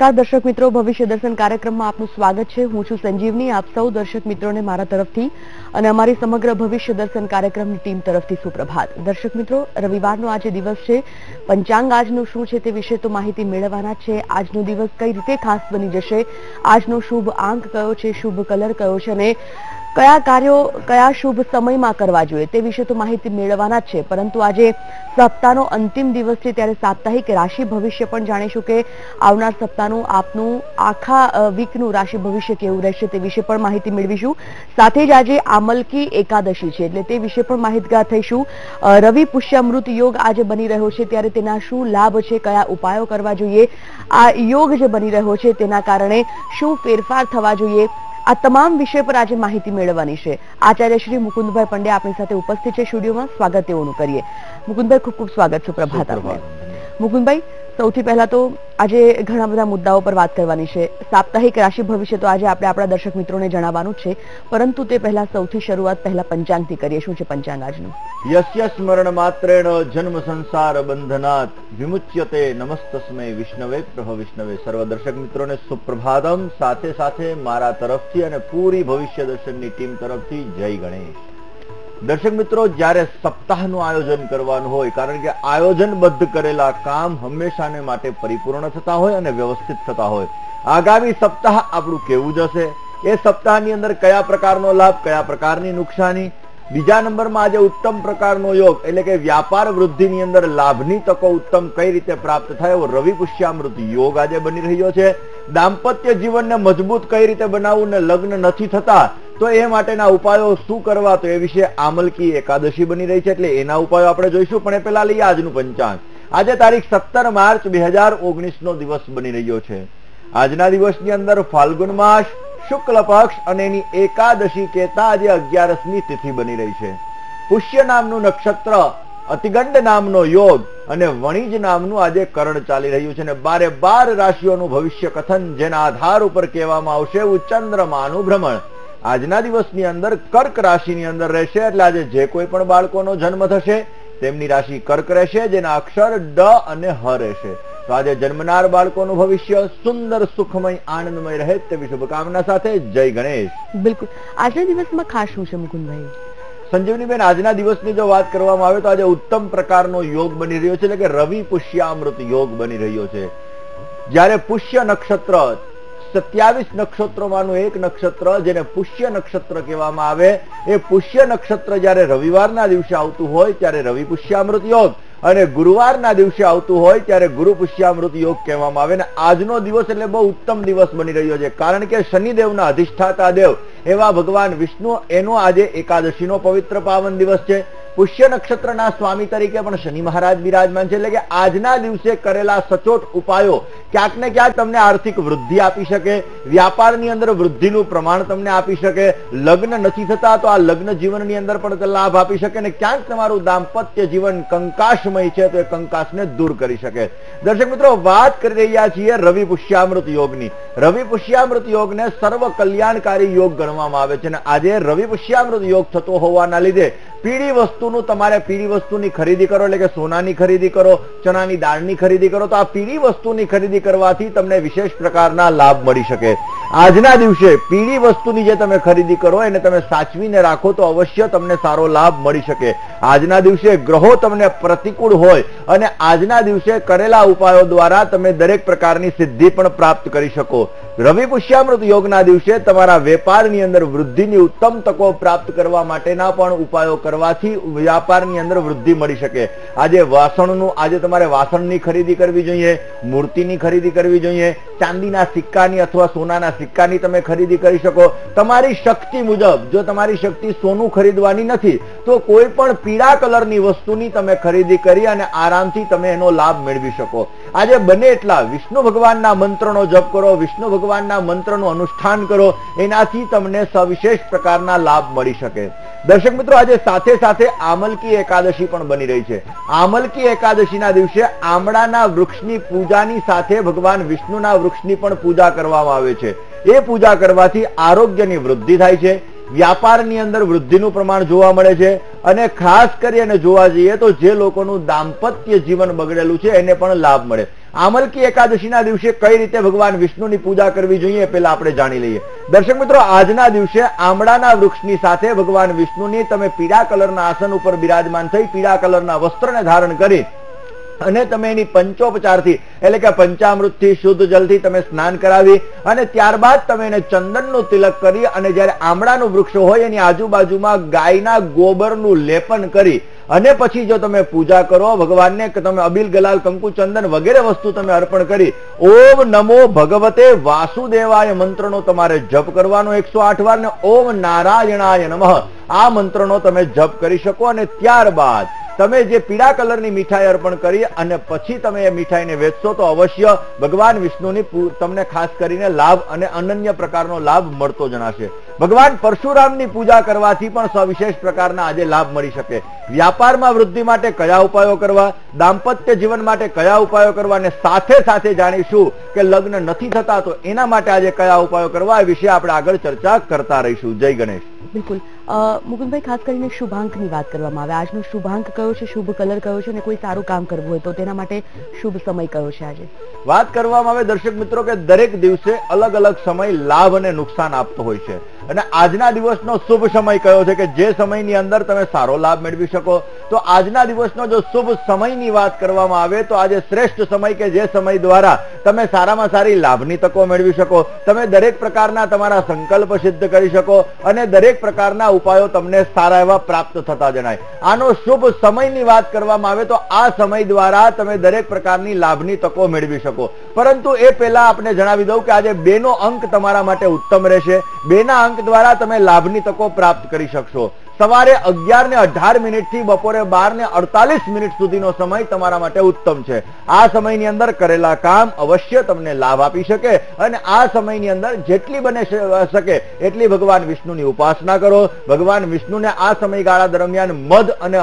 નમસ્કાર, દર્શક મિત્રો. ભવિષ્ય દર્શન કાર્યક્રમમાં આપનું સ્વાગત છે. હું છું સંજીવની. આપ સૌ દર્શક મિત્રોને મારા તરફથી અને અમારી સમગ્ર ભવિષ્ય દર્શન કાર્યક્રમની ટીમ તરફથી સુપ્રભાત. દર્શક મિત્રો, રવિવારનો આજે દિવસ છે. પંચાંગ આજનું શું છે તે વિશે તો માહિતી મેળવવાના છે. આજનો દિવસ કઈ રીતે ખાસ બની જશે? આજનો શુભ આંક કયો છે? શુભ કલર કયો છે? અને કયા કાર્યો, કયા શુભ સમયમાં કરવા જોઈએ તે વિશે તો માહિતી મેળવવાના છે. પરંતુ આજે સપ્તાહનો અંતિમ દિવસ છે ત્યારે સાપ્તાહિક રાશિ ભવિષ્ય પણ જાણીશું કે આવનાર સપ્તાહનું આપનું આખા વીકનું રાશિ ભવિષ્ય કેવું રહેશે તે વિશે પણ માહિતી મેળવીશું. સાથે જ આજે આમલકી એકાદશી છે એટલે તે વિશે પણ માહિતગાર થઈશું. રવિ પુષ્યામૃત યોગ આજે બની રહ્યો છે ત્યારે તેના શું લાભ છે, કયા ઉપાયો કરવા જોઈએ, આ યોગ જે બની રહ્યો છે તેના કારણે શું ફેરફાર થવા જોઈએ આ તમામ વિષય પર આજે માહિતી મેળવવાની છે. આચાર્ય શ્રી મુકુંદભાઈ પંડ્યા આપણી સાથે ઉપસ્થિત છે સ્ટુડિયોમાં. સ્વાગત તેઓનું કરીએ. મુકુંદભાઈ ખૂબ ખૂબ સ્વાગત સુપ્રભાત. આપને. મુકુંદભાઈ સૌથી પહેલા તો આજે ઘણા બધા મુદ્દાઓ પર વાત કરવાની છે. સાપ્તાહિક રાશિ ભવિષ્ય તો આજે આપણે આપણા દર્શક મિત્રોને જણાવવાનું છે. પરંતુ તે પહેલા સૌથી શરૂઆત પહેલા પંચાંગથી કરીએ. શું છે પંચાંગ આજનું? યસ્ય સ્મરણ માત્રેણ જન્મ સંસાર બંધનાત વિમુચ્યતે નમસ્તસ્મય વિષ્ણવે પ્રહ વિષ્ણવે. સર્વ દર્શક મિત્રોને સુપ્રભાતમ. સાથે સાથે મારા તરફથી અને પૂરી ભવિષ્ય દર્શનની ટીમ તરફથી જય ગણેશ. દર્શક મિત્રો, જ્યારે સપ્તાહનું આયોજન કરવાનું હોય, કારણ કે આયોજનબદ્ધ કરેલા કામ હંમેશાને માટે પરિપૂર્ણ થતા હોય અને વ્યવસ્થિત થતા હોય. આગામી સપ્તાહ આપણું કેવું જશે? એ સપ્તાહની અંદર કયા પ્રકારનો લાભ, કયા પ્રકારની નુકસાની? બીજા નંબરમાં આજે ઉત્તમ પ્રકારનો યોગ, એટલે કે વ્યાપાર વૃદ્ધિની અંદર લાભની તકો ઉત્તમ કઈ રીતે પ્રાપ્ત થાય, એવો રવિ પુષ્યામૃત યોગ આજે બની રહ્યો છે. દાંપત્ય જીવનને મજબૂત કઈ રીતે બનાવવું ને લગ્ન નથી થતા તો એ માટેના ઉપાયો શું કરવા? તો એ વિશે આમલકી એકાદશી બની રહી છે, એટલે એના ઉપાયો આપણે જોઈશું. પણ એ પહેલા લઈએ આજનું પંચાંગ. આજે તારીખ સત્તર માર્ચ બે હજાર ઓગણીસનો દિવસ બની રહ્યો છે. આજના દિવસની અંદર ફાલ્ગુન માસ, શુક્લ પક્ષ અને એની એકાદશી કહેતા આજે અગિયારસની તિથિ બની રહી છે. પુષ્ય નામનું નક્ષત્ર, અતિગંડ નામનો યોગ અને વણિજ નામનું આજે કરણ ચાલી રહ્યું છે અને બારે બાર રાશિઓનું ભવિષ્ય કથન જેના આધાર ઉપર કહેવામાં આવશે એવું ચંદ્રમાનું ભ્રમણ. આજના દિવસની અંદર કર્ક રાશિની અંદર રહેશે એટલે આજે જે કોઈ પણ બાળકોનો જન્મ થશે તેમની રાશિ કર્ક રહેશે જેના અક્ષર ડ અને હ રહેશે. તો આજે જન્મનાર બાળકોનું ભવિષ્ય સુંદર સુખમય આનંદમય રહે તેવી શુભકામના સાથે જય ગણેશ. બિલકુલ. આજના દિવસમાં ખાસ શું છે મુકુંદભાઈ? સંજીવનીબેન આજના દિવસની જો વાત કરવામાં આવે તો આજે ઉત્તમ પ્રકારનો યોગ બની રહ્યો છે એટલે કે રવિ પુષ્યામૃત યોગ બની રહ્યો છે. જ્યારે પુષ્ય નક્ષત્ર સત્યાવીસ નક્ષત્રોમાંનું એક નક્ષત્ર, જેને પુષ્ય નક્ષત્ર કહેવામાં આવે, એ પુષ્ય નક્ષત્ર જ્યારે રવિવારના દિવસે આવતું હોય, ત્યારે રવિ પુષ્યામૃત યોગ. અને ગુરુવારના દિવસે આવતું હોય, ત્યારે ગુરુ પુષ્યામૃત યોગ કહેવામાં આવે. અને આજનો દિવસ એટલે બહુ ઉત્તમ દિવસ બની રહ્યો છે. કારણ કે શનિદેવના અધિષ્ઠાતા દેવ, એવા ભગવાન વિષ્ણુ, એનો આજે એકાદશીનો પવિત્ર પાવન દિવસ છે. પુષ્ય નક્ષત્રના સ્વામી તરીકે પણ શનિ મહારાજ બિરાજમાન છે. એટલે કે આજના દિવસે કરેલા સચોટ ઉપાયો ક્યાંક ને ક્યાંક તમને આર્થિક વૃદ્ધિ આપી શકે, વ્યાપારની અંદર વૃદ્ધિનું પ્રમાણ તમને આપી શકે, લગ્ન નથી થતા તો આ લગ્ન જીવનની અંદર પણ લાભ આપી શકે ને ક્યાંક તમારું દાંપત્ય જીવન કંકાશમય છે તો એ કંકાશને દૂર કરી શકે. દર્શક મિત્રો, વાત કરી રહ્યા છીએ રવિ પુષ્યામૃત યોગની. રવિ પુષ્યામૃત યોગને સર્વ કલ્યાણકારી યોગ ગણવામાં આવે છે અને આજે રવિ પુષ્યામૃત યોગ થતો હોવાના લીધે પીળી વસ્તુનું તમારે પીળી વસ્તુની ખરીદી કરો, એટલે કે સોનાની ખરીદી કરો, ચણાની દાળની ખરીદી કરો, તો આ પીળી વસ્તુની ખરીદી કરવાથી તમને વિશેષ પ્રકારના લાભ મળી શકે. આજના દિવસે પીળી વસ્તુની જે તમે ખરીદી કરો, એને તમે સાચવીને રાખો તો અવશ્ય તમને સારો લાભ મળી શકે. આજના દિવસે ગ્રહો તમને પ્રતિકૂળ હોય અને આજના દિવસે કરેલા ઉપાયો દ્વારા તમે દરેક પ્રકારની સિદ્ધિ પણ પ્રાપ્ત કરી શકો. રવિ પુષ્યામૃત યોગના દિવસે તમારા વેપારની અંદર વૃદ્ધિની ઉત્તમ તકો પ્રાપ્ત કરવા માટેના પણ ઉપાયો કરવાથી વ્યાપારની અંદર વૃદ્ધિ મળી શકે. આજે વાસણનું, આજે તમારે વાસણની ખરીદી કરવી જોઈએ, મૂર્તિની ખરીદી કરવી જોઈએ, ચાંદીના સિક્કાની અથવા સોનાના સિક્કાની તમે ખરીદી કરી શકો. તમારી શક્તિ મુજબ, જો તમારી શક્તિ સોનું ખરીદવાની નથી, તો કોઈ પણ પીળા કલરની વસ્તુની તમે ખરીદી કરી અને આરામથી તમે એનો લાભ મેળવી શકો. આજે બને એટલા વિષ્ણુ ભગવાનના મંત્રનો જપ કરો, વિષ્ણુ ભગવાનના મંત્રનું અનુષ્ઠાન કરો, એનાથી તમને સવિશેષ પ્રકારના લાભ મળી શકે. દર્શક મિત્રો, આજે સાથે સાથે આમલકી એકાદશી પણ બની રહી છે. આમલકી એકાદશીના દિવસે આમળાના વૃક્ષની પૂજાની સાથે ભગવાન વિષ્ણુના વૃક્ષની પણ પૂજા કરવામાં આવે છે. એ પૂજા કરવાથી આરોગ્યની વૃદ્ધિ થાય છે, વ્યાપારની અંદર વૃદ્ધિનું પ્રમાણ જોવા મળે છે અને ખાસ કરીને જોવા જઈએ તો જે લોકોનું દાંપત્ય જીવન બગડેલું છે, એને પણ લાભ મળે. આમલકી એકાદશીના દિવસે કઈ રીતે ભગવાન વિષ્ણુની પૂજા કરવી જોઈએ પેલા આપણે જાણી લઈએ. દર્શક મિત્રો, આજના દિવસે આમળાના વૃક્ષની સાથે ભગવાન વિષ્ણુની તમે પીળા કલરના આસન ઉપર બિરાજમાન થઈ પીળા કલરના વસ્ત્રને ધારણ કરી અને તમે એની પંચોપચારથી, એટલે કે પંચામૃતથી શુદ્ધ જલથી તમે સ્નાન કરાવી અને ત્યારબાદ તમે એને ચંદનનું તિલક કરી અને જ્યારે આમળાનું વૃક્ષ હોય એની આજુબાજુમાં ગાયના ગોબરનું લેપન કરી અને પછી જો તમે પૂજા કરો, ભગવાનને કે તમે અબિલ ગલાલ, કંકુ ચંદન વગેરે વસ્તુ તમે અર્પણ કરી, ઓમ નમો ભગવતે વાસુદેવાય મંત્રનો તમારે જપ કરવાનો એકસો આઠ વાર ને ઓમ નારાયણાય નમઃ. આ મંત્રનો તમે જપ કરી શકો અને ત્યારબાદ તમે જે પીળા કલરની મીઠાઈ અર્પણ કરી અને પછી તમે એ મીઠાઈને વેચશો, તો અવશ્ય ભગવાન વિષ્ણુની તમને ખાસ કરીને લાભ અને અનન્ય પ્રકારનો લાભ મળતો જણાશે. ભગવાન પરશુરામની પૂજા કરવાથી પણ સવિશેષ પ્રકારના આજે લાભ મળી શકે. વ્યાપારમાં વૃદ્ધિ માટે કયા ઉપાયો કરવા, દાંપત્ય જીવન માટે કયા ઉપાયો કરવા અને સાથે સાથે જાણીશું કે લગ્ન નથી થતા, તો એના માટે આજે કયા ઉપાયો કરવા એ વિશે આપણે આગળ ચર્ચા કરતા રહીશું. જય ગણેશ. બિલકુલ. મુકુંદભાઈ, ખાસ કરીને શુભાંકની વાત કરવામાં આવે. આજનો શુભાંક કયો છે? શુભ કલર કયો છે? અને કોઈ સારું કામ કરવું હોય તો તેના માટે શુભ સમય કયો છે આજે? વાત કરવામાં આવે દર્શક મિત્રો કે દરેક દિવસે અલગ અલગ સમય લાભ અને નુકસાન આપતો હોય છે. અને આજના દિવસનો શુભ સમય કયો છે કે જે સમયની અંદર તમે સારો લાભ મેળવી શકો? તો આજના દિવસનો જો શુભ સમયની વાત કરવામાં આવે, તો આજે શ્રેષ્ઠ સમય કે જે સમય દ્વારા તમે સારામાં સારી લાભની તકો મેળવી શકો? તમે દરેક પ્રકારના તમારા સંકલ્પ સિદ્ધ કરી શકો અને દરેક પ્રકારના ઉપાયો તમને સારા એવા પ્રાપ્ત થતા જણાય. આનો શુભ સમયની વાત કરવામાં આવે, તો આ સમય દ્વારા તમે દરેક પ્રકારની લાભની તકો મેળવી શકો. પરંતુ એ પહેલા આપણે જણાવી દઉં કે આજે બે નો અંક તમારા માટે ઉત્તમ રહેશે. બે ના દ્વારા તમે લાભની તકો પ્રાપ્ત કરી શકશો. સવારે અગિયાર ને અઢાર મિનિટથી બપોરે બાર ને અડતાલીસ મિનિટ સુધીનો સમય તમારા માટે ઉત્તમ છે. આ સમયની અંદર કરેલા કામ અવશ્ય તમને લાભ આપી શકે અને આ સમયની અંદર જેટલી બને શકે એટલી ભગવાન વિષ્ણુની ઉપાસના કરો. ભગવાન વિષ્ણુને આ સમયગાળા દરમિયાન મધ અને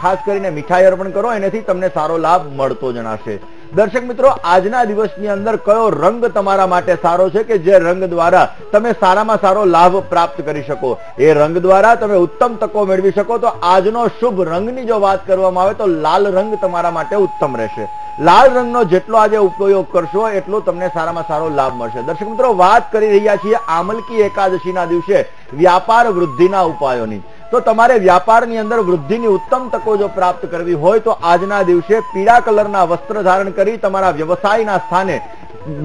ખાસ કરીને મીઠાઈ અર્પણ કરો, એનાથી તમને સારો લાભ મળતો જણાશે. દર્શક મિત્રો, આજના દિવસની અંદર કયો રંગ તમારા માટે સારો છે કે જે રંગ દ્વારા તમે સારામાં સારો લાભ પ્રાપ્ત કરી શકો? એ રંગ દ્વારા તમે ઉત્તમ તકો મેળવી શકો, તો આજનો શુભ રંગની જો વાત કરવામાં આવે તો લાલ રંગ તમારા માટે ઉત્તમ રહેશે. લાલ રંગનો જેટલો આજે ઉપયોગ કરશો, એટલો તમને સારામાં સારો લાભ મળશે. દર્શક મિત્રો, વાત કરી રહ્યા છીએ આમલકી એકાદશીના દિવસે વ્યાપાર વૃદ્ધિના ઉપાયોની. તો તમારે વ્યાપારની અંદર વૃદ્ધિની ઉત્તમ તકો જો પ્રાપ્ત કરવી હોય તો આજના દિવસે પીળા કલરના વસ્ત્ર ધારણ કરી તમારા વ્યવસાયના સ્થાને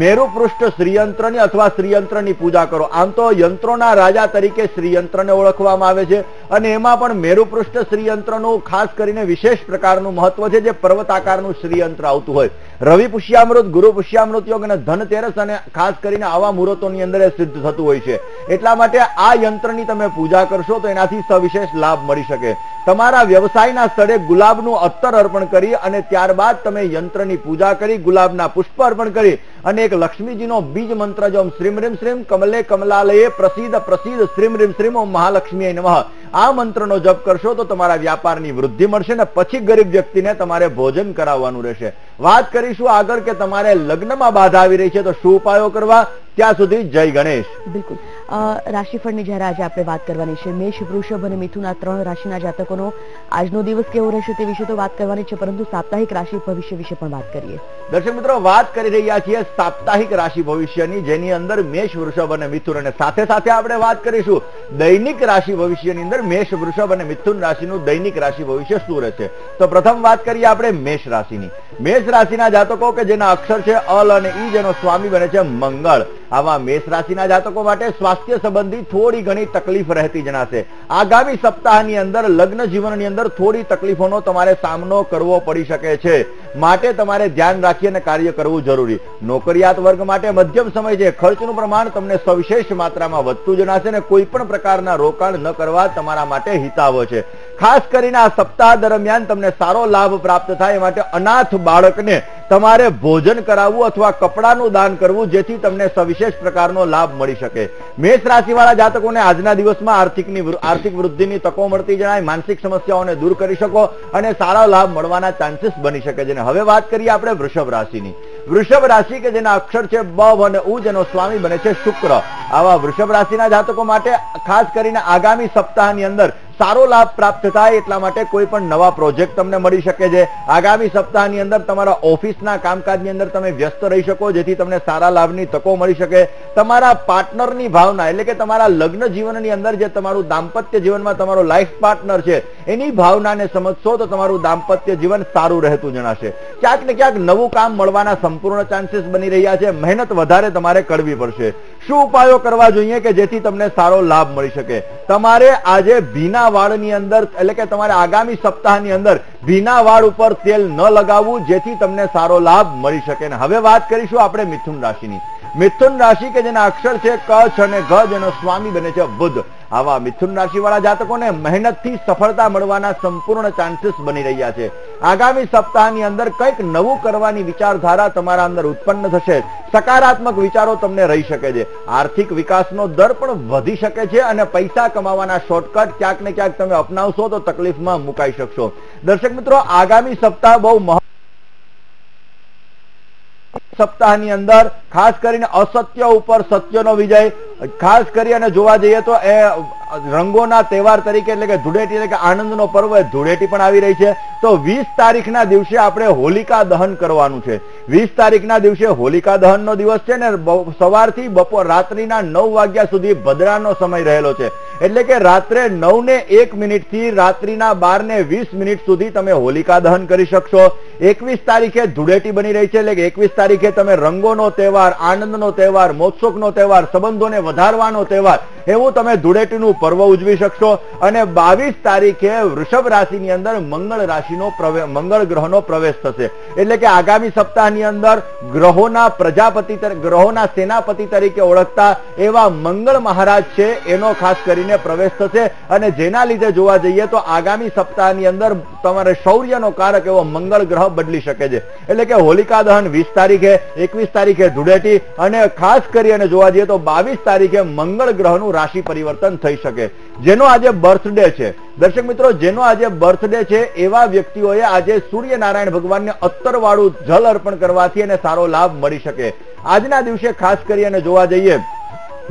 મેરુ પૃષ્ઠ શ્રીયંત્રની અથવા શ્રીયંત્રની પૂજા કરો. આમ તો યંત્રોના રાજા તરીકે શ્રીયંત્રને ઓળખવામાં આવે છે અને એમાં પણ મેરુ પૃષ્ઠ શ્રીયંત્રનું ખાસ કરીને વિશેષ પ્રકારનું મહત્વ છે જે પર્વતાકારનું શ્રીયંત્ર આવતું હોય. રવિ પુષ્યામૃત, ગુરુ પુષ્યામૃત, યોગ અને ધનતેરસ અને ખાસ કરીને આવા મુહૂર્તોની અંદર સિદ્ધ થતું હોય છે. એટલા માટે આ યંત્રની તમે પૂજા કરશો તો એનાથી સવિશેષ લાભ મળી શકે. તમારા વ્યવસાયના સ્થળે ગુલાબનું અત્તર અર્પણ કરી અને ત્યારબાદ તમે યંત્રની પૂજા કરી, ગુલાબના પુષ્પ અર્પણ કરી અને એક લક્ષ્મીજીનો બીજ મંત્ર જો શ્રીમ રીમ શ્રીમ કમલે કમલાલયે પ્રસિદ્ધ પ્રસિદ્ધ શ્રીમ રીમ શ્રીમ મહાલક્ષ્મી નમઃ. આ મંત્રનો જપ કરશો તો તમારા વ્યાપારની વૃદ્ધિ મળશે ને પછી ગરીબ વ્યક્તિને તમારે ભોજન કરાવવાનું રહેશે. વાત કરીશું આગળ કે તમારે લગ્નમાં બાધા આવી રહી છે તો શું ઉપાયો કરવા? ત્યાં સુધી જય ગણેશ. બિલકુલ. રાશિફળની જ્યારે આજે આપણે વાત કરવાની છે મેષ વૃષભ અને મિથુન આ ત્રણ રાશિના જાતકોનો આજનો દિવસ કેવો રહેશે તે વિશે તો વાત કરવાની છે પરંતુ સાપ્તાહિક રાશિ ભવિષ્ય વિશે પણ વાત કરીએ. દર્શક મિત્રો વાત કરી રહ્યા છીએ સાપ્તાહિક રાશિ ભવિષ્યની જેની અંદર મેષ વૃષભ અને મિથુન અને સાથે સાથે આપણે વાત કરીશું. દૈનિક રાશિ ભવિષ્યની અંદર મેષ, વૃષભ અને મિથુન રાશિનું દૈનિક રાશિ ભવિષ્ય શું રહેશે તો પ્રથમ વાત કરીએ આપણે મેષ રાશિની. મેષ રાશિના જાતકો કે જેના અક્ષર છે અલ અને ઈ, જેનો સ્વામી બને છે મંગળ. આવા મેષ રાશિના જાતકો માટે સ્વાસ્થ્ય સંબંધી થોડી ઘણી તકલીફ રહેતી જણાશે આગામી સપ્તાહની અંદર, લગ્ન જીવનની અંદર થોડી તકલીફોનો તમારે સામનો કરવો પડી શકે છે. માટે તમારે ધ્યાન રાખી અને કાર્ય કરવું જરૂરી. નોકરિયાત વર્ગ માટે મધ્યમ સમય છે ખર્ચનું પ્રમાણ તમને સવિશેષ માત્રામાં વધતું જણાશે અને કોઈ પણ પ્રકારના રોકાણ ન કરવા તમારા માટે હિતાવ છે. ખાસ કરીને આ સપ્તાહ દરમિયાન તમને સારો લાભ પ્રાપ્ત થાય માટે અનાથ બાળકને તમારે ભોજન કરાવવું અથવા કપડાનું દાન કરવું જેથી તમને સવિશેષ પ્રકારનો લાભ મળી શકે. મેષ રાશિવાળા જાતકોને આજના દિવસમાં આર્થિકની આર્થિક વૃદ્ધિની તકો મળતી જણાય, માનસિક સમસ્યાઓને દૂર કરી શકો અને સારા લાભ મળવાના ચાન્સીસ બની શકે છે. હવે વાત કરીએ આપણે વૃષભ રાશિની. વૃષભ રાશિ કે જેના અક્ષર છે બ અને ઉજ એનો સ્વામી બને છે શુક્ર. આવા વૃષભ રાશિના જાતકો માટે ખાસ કરીને આગામી સપ્તાહની અંદર સારો લાભ પ્રાપ્ત થાય એટલા માટે કોઈ પણ નવા પ્રોજેક્ટ તમને મળી શકે છે. આગામી સપ્તાહની અંદર તમારા ઓફિસના કામકાજની અંદર તમે વ્યસ્ત રહી શકો, જેથી તમને સારા લાભની તકો મળી શકે. તમારા પાર્ટનરની ભાવના, એટલે કે તમારા લગ્ન જીવનની અંદર જે તમારું દાંપત્ય જીવનમાં તમારો લાઈફ પાર્ટનર છે, એની ભાવનાને સમજશો તો તમારું દાંપત્ય જીવન સારું રહેતું જણાશે. ક્યાંક ને ક્યાંક નવું કામ મળવાના સંપૂર્ણ ચાન્સીસ બની રહ્યા છે. મહેનત વધારે તમારે કરવી પડશે. શું ઉપાયો કરવા જોઈએ કે જેથી તમને સારો લાભ મળી શકે? તમારે આજે ભીના વાળની અંદર, એટલે કે તમારે આગામી સપ્તાહની અંદર ભીના વાળ ઉપર તેલ ન લગાવવું જેથી તમને સારો લાભ મળી શકે. ને હવે વાત કરીશું આપણે મિથુન રાશિની. મિથુન રાશિ કે જેના અક્ષર છે કચ્છ અને ગજ એનો સ્વામી બને છે બુદ્ધ આવા મિથુન રાશિ વાળા જાતકોને મહેનતથી સફળતા મળવાના સંપૂર્ણ ચાન્સીસ બની રહ્યા છે. આગામી સપ્તાહની અંદર કંઈક નવું કરવાની વિચારધારા તમારા અંદર ઉત્પન્ન થશે. સકારાત્મક વિચારો તમને રહી શકે છે. આર્થિક વિકાસનો દર પણ વધી શકે છે અને પૈસા કમાવાના શોર્ટકટ ક્યાંક ને ક્યાંક તમે અપનાવશો તો તકલીફમાં મુકાઈ શકશો. દર્શક મિત્રો, આગામી સપ્તાહ બહુ મહ સપ્તાહની અંદર ખાસ કરીને અસત્ય ઉપર સત્યનો વિજય, ખાસ કરી અને જોવા જઈએ તો એ રંગોના તહેવાર તરીકે એટલે કે ધૂળેટી એટલે કે આનંદનો પર્વ ધૂળેટી પણ આવી રહી છે. તો વીસ તારીખના દિવસે આપણે હોલિકા દહન કરવાનું છે. વીસ તારીખના દિવસે હોલિકા દહનનો દિવસ છે ને સવારથી બપોર રાત્રિના નવ વાગ્યા સુધી ભદ્રાનો સમય રહેલો છે. એટલે કે રાત્રે નવ ને એક મિનિટથી રાત્રિના બાર ને વીસ મિનિટ સુધી તમે હોલિકા દહન કરી શકશો. એકવીસ તારીખે ધૂળેટી બની રહી છે, એટલે કે એકવીસ તારીખે તમે રંગોનો તહેવાર, આનંદનો તહેવાર મોત્સુકનો તહેવાર, સંબંધોને વધારવાનો તહેવાર, એવું તમે ધૂળેટીનું પર્વ ઉજવી શકશો. અને બાવીસ તારીખે વૃષભ રાશિની અંદર મંગળ રાશિનો મંગળ ગ્રહનો પ્રવેશ થશે. એટલે કે આગામી સપ્તાહની અંદર ગ્રહોના પ્રજાપતિ ગ્રહોના સેનાપતિ તરીકે ઓળખતા એવા મંગળ મહારાજ છે, એનો ખાસ કરીને પ્રવેશ થશે. અને જેના લીધે જોવા જઈએ તો આગામી સપ્તાહની અંદર તમારે શૌર્યનો કારક એવો મંગળ ગ્રહ બદલી શકે છે. એટલે કે હોલિકા દહન વીસ તારીખે, એકવીસ તારીખે ધૂળેટી અને ખાસ કરી અને જોવા જઈએ તો બાવીસ તારીખે મંગળ ગ્રહનું રાશિ પરિવર્તન થઈ શકે. જેનો આજે બર્થડે છે. દર્શક મિત્રો, જેનો આજે બર્થડે છે, એવા વ્યક્તિઓએ આજે સૂર્યનારાયણ ભગવાનને અત્તરવાળું જલ અર્પણ કરવાથી એને સારો લાભ મળી શકે. આજના દિવસે ખાસ કરી અને જોવા જઈએ,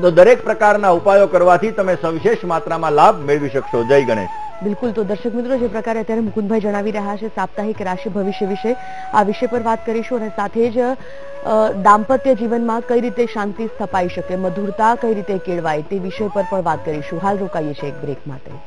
તો દરેક પ્રકારના ઉપાયો કરવાથી તમે સવિશેષ માત્રામાં લાભ મેળવી શકશો. જય ગણેશ. બિલકુલ, તો દર્શક મિત્રો, જે પ્રકારે અત્યારે મુકુંદભાઈ જણાવી રહ્યા છે સાપ્તાહિક રાશિ ભવિષ્ય વિશે, આ વિષય પર વાત કરીશું અને સાથે જ દાંપત્ય જીવનમાં કઈ રીતે શાંતિ સ્થપાઈ શકે, મધુરતા કઈ રીતે કેળવાય તે વિષય પર પણ વાત કરીશું. હાલ રોકાઈએ છીએ એક બ્રેક માટે.